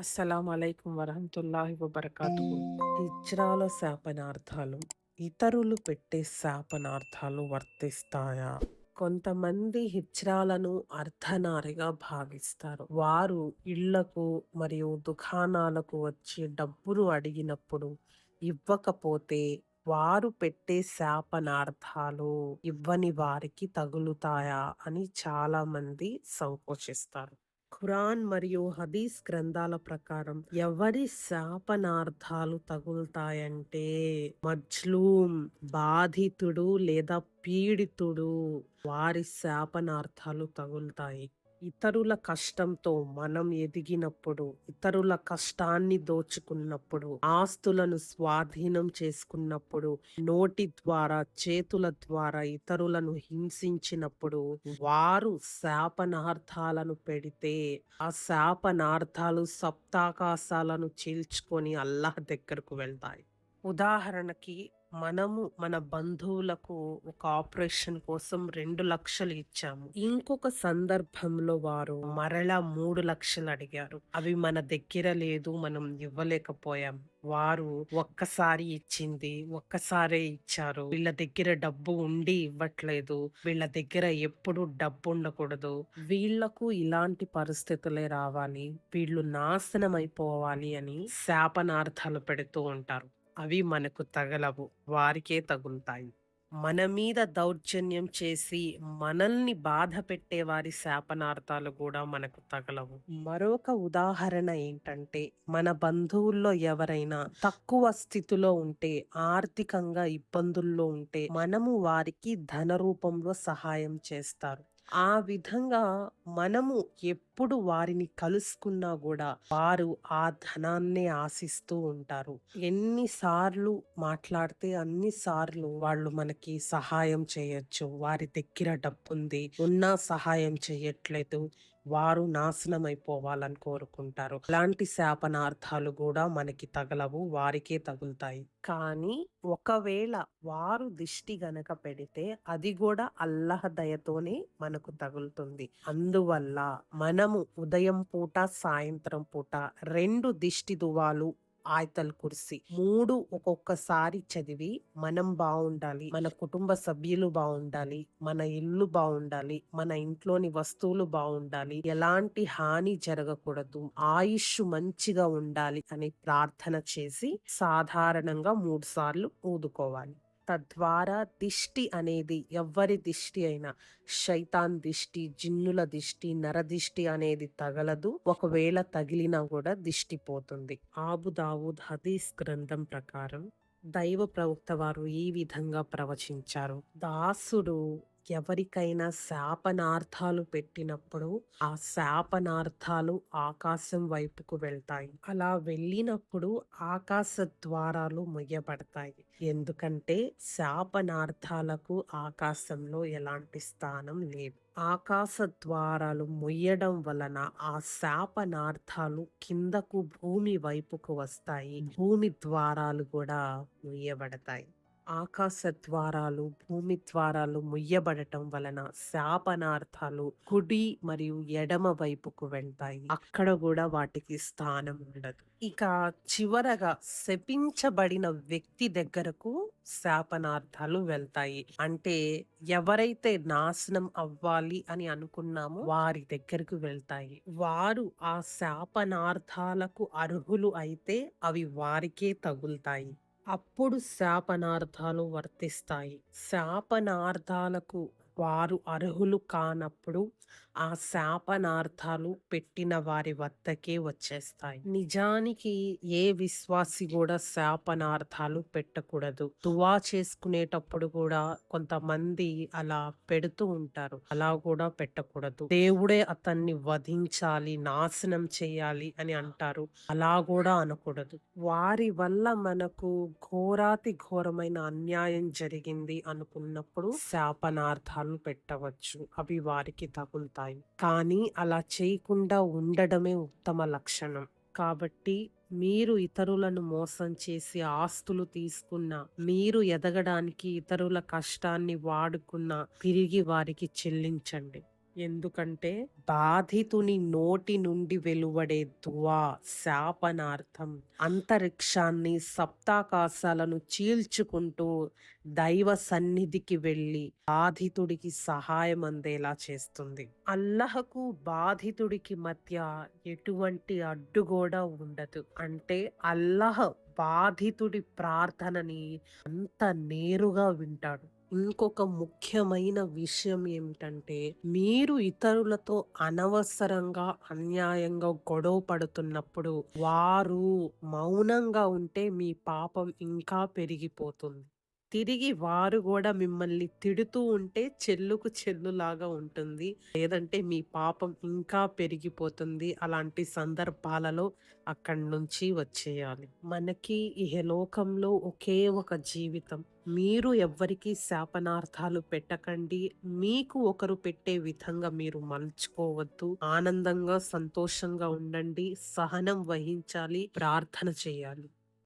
అస్సలం అలైకుం వరహమతుల్లాహి వబర్కాతుహు. హిజ్రాల శాపనార్థాలు ఇతరులు పెట్టే శాపనార్థాలు వర్తిస్తాయా? కొంతమంది హిజ్రాలను అర్ధనారిగా భావిస్తారు. వారు ఇళ్ళకు మరియు దుకాణాలకు వచ్చి డబ్బులు అడిగినప్పుడు ఇవ్వకపోతే వారు పెట్టే శాపనార్థాలు ఇవ్వని వారికి తగులుతాయా అని చాలా మంది సంకోచిస్తారు. ఖురాన్ మరియు హదీస్ గ్రంథాల ప్రకారం ఎవరి శాపనార్థాలు తగులుతాయంటే మజ్లూమ్ బాధితుడు లేదా పీడితుడు వారి శాపనార్థాలు తగులుతాయి. ఇతరుల కష్టంతో మనం ఎదిగినప్పుడు ఇతరుల కష్టాన్ని దోచుకున్నప్పుడు ఆస్తులను స్వాధీనం చేసుకున్నప్పుడు నోటి ద్వారా చేతుల ద్వారా ఇతరులను హింసించినప్పుడు వారు శాపనార్థాలను పెడితే ఆ శాపనార్థాలు సప్తాకాశాలను చీల్చుకొని అల్లాహ్ దగ్గరకు వెళ్తాయి. ఉదాహరణకి మనము మన బంధువులకు ఒక ఆపరేషన్ కోసం రెండు లక్షలు ఇచ్చాము. ఇంకొక సందర్భంలో వారు మరలా మూడు లక్షలు అడిగారు. అవి మన దగ్గర లేదు మనం ఇవ్వలేకపోయాం. వారు ఒక్కసారి ఇచ్చింది ఒక్కసారే ఇచ్చారు. వీళ్ళ దగ్గర డబ్బు ఉండి ఇవ్వట్లేదు. వీళ్ళ దగ్గర ఎప్పుడు డబ్బు ఉండకూడదు. వీళ్ళకు ఇలాంటి పరిస్థితులే రావాలి. వీళ్ళు నాశనం అయిపోవాలి అని శాపనార్థాలు పెడుతూ ఉంటారు. అవి మనకు తగలవు. వారికే తగులుతాయి. మన మీద దౌర్జన్యం చేసి మనల్ని బాధ పెట్టే వారి శాపనార్థాలు కూడా మనకు తగలవు. మరొక ఉదాహరణ ఏంటంటే మన బంధువుల్లో ఎవరైనా తక్కువ స్థితిలో ఉంటే ఆర్థికంగా ఇబ్బందుల్లో ఉంటే మనము వారికి ధన రూపంలో సహాయం చేస్తారు. ఆ విధంగా మనము ఎప్పుడు వారిని కలుసుకున్నా కూడా వారు ఆ ధనాన్నే ఆశిస్తూ ఉంటారు. ఎన్నిసార్లు మాట్లాడితే అన్ని సార్లు వాళ్ళు మనకి సహాయం చేయొచ్చు. వారి దగ్గర డబ్బు ఉంది ఉన్నా సహాయం చేయట్లేదు. వారు నాశనం అయిపోవాలని కోరుకుంటారు. అలాంటి శాపనార్థాలు కూడా మనకి తగలవు వారికే తగులుతాయి. కానీ ఒకవేళ వారు దిష్టి గనక పెడితే అది కూడా అల్లహ దయతోనే మనకు తగులుతుంది. అందువల్ల మనము ఉదయం పూట సాయంత్రం పూట రెండు దిష్టి దువాలు ఆయతల్ కుర్సి. మూడు ఒక్కొక్కసారి చదివి మనం బాగుండాలి మన కుటుంబ సభ్యులు బాగుండాలి మన ఇల్లు బాగుండాలి మన ఇంట్లోని వస్తువులు బాగుండాలి ఎలాంటి హాని జరగకూడదు. ఆయుష్ మంచిగా ఉండాలి అని ప్రార్థన చేసి సాధారణంగా మూడు సార్లు ఊదుకోవాలి. తద్వారా దిష్టి అనేది ఎవ్వరి దిష్టి అయినా శైతాన్ దిష్టి జిన్నుల దిష్టి నరదిష్టి అనేది తగలదు. ఒకవేళ తగిలినా కూడా దిష్టి పోతుంది. ఆబు దావుద్ హదీస్ గ్రంథం ప్రకారం దైవ ప్రవక్త వారు ఈ విధంగా ప్రవచించారు. దాసుడు ఎవరికైనా శాపనార్థాలు పెట్టినప్పుడు ఆ శాపనార్థాలు ఆకాశం వైపుకు వెళ్తాయి. అలా వెళ్ళినప్పుడు ఆకాశ ద్వారాలు మొయ్యబడతాయి. ఎందుకంటే శాపనార్థాలకు ఆకాశంలో ఎలాంటి స్థానం లేదు. ఆకాశ ద్వారాలు మొయ్యడం వలన ఆ శాపనార్థాలు కిందకు భూమి వైపుకు వస్తాయి. భూమి ద్వారాలు కూడా మొయ్యబడతాయి. ఆకాశ ద్వారాలు భూమి ద్వారాలు ముయ్యబడటం వలన శాపనార్థాలు కుడి మరియు ఎడమ వైపుకు వెళ్తాయి. అక్కడ కూడా వాటికి స్థానం ఉండదు. ఇక చివరగా శపించబడిన వ్యక్తి దగ్గరకు శాపనార్థాలు వెళ్తాయి. అంటే ఎవరైతే నాశనం అవ్వాలి అని అనుకున్నామో వారి దగ్గరకు వెళ్తాయి. వారు ఆ శాపనార్థాలకు అర్హులు అయితే అవి వారికే తగులుతాయి. అప్పుడు శాపనార్థాలు వర్తిస్తాయి. శాపనార్థాలకు వారు అర్హులు కానప్పుడు ఆ శాపనార్థాలు పెట్టిన వారి వద్దకే వచ్చేస్తాయి. నిజానికి ఏ విశ్వాసి కూడా శాపనార్థాలు పెట్టకూడదు. దువా చేసుకునేటప్పుడు కూడా కొంతమంది అలా పెడుతూ ఉంటారు. అలా కూడా పెట్టకూడదు. దేవుడే అతన్ని వధించాలి నాశనం చేయాలి అని అంటారు. అలా కూడా అనకూడదు. వారి వల్ల మనకు ఘోరాతి ఘోరమైన అన్యాయం జరిగింది అనుకున్నప్పుడు శాపనార్థాలు పెట్టవచ్చు. అవి వారికి తగులుతాయి. కానీ అలా చేయకుండా ఉండడమే ఉత్తమ లక్షణం. కాబట్టి మీరు ఇతరులను మోసం చేసి ఆస్తులు తీసుకున్న మీరు ఎదగడానికి ఇతరుల కష్టాన్ని వాడుకున్న తిరిగి వారికి చెల్లించండి. ఎందుకంటే బాధితుని నోటి నుండి వెలువడే దువా శాపనార్థం అంతరిక్షాన్ని సప్తాకాశాలను చీల్చుకుంటూ దైవ సన్నిధికి వెళ్ళి బాధితుడికి సహాయం అందేలా చేస్తుంది. అల్లహకు బాధితుడికి మధ్య ఎటువంటి అడ్డుగోడ ఉండదు. అంటే అల్లహ బాధితుడి ప్రార్థనని అంత నేరుగా వింటాడు. ఇంకొక ముఖ్యమైన విషయం ఏమిటంటే మీరు ఇతరులతో అనవసరంగా అన్యాయంగా గొడవ పడుతున్నప్పుడు వారు మౌనంగా ఉంటే మీ పాపం ఇంకా పెరిగిపోతుంది. తిరిగి వారు కూడా మిమ్మల్ని తిడుతూ ఉంటే చెల్లుకు చెల్లులాగా ఉంటుంది. లేదంటే మీ పాపం ఇంకా పెరిగిపోతుంది. అలాంటి సందర్భాలలో అక్కడి నుంచి వచ్చేయాలి. మనకి ఇహలోకంలో ఒకే ఒక జీవితం. మీరు ఎవ్వరికీ శాపనార్థాలు పెట్టకండి. మీకు ఒకరు పెట్టే విధంగా మీరు మలుచుకోవద్దు. ఆనందంగా సంతోషంగా ఉండండి. సహనం వహించాలి. ప్రార్థన చేయాలి.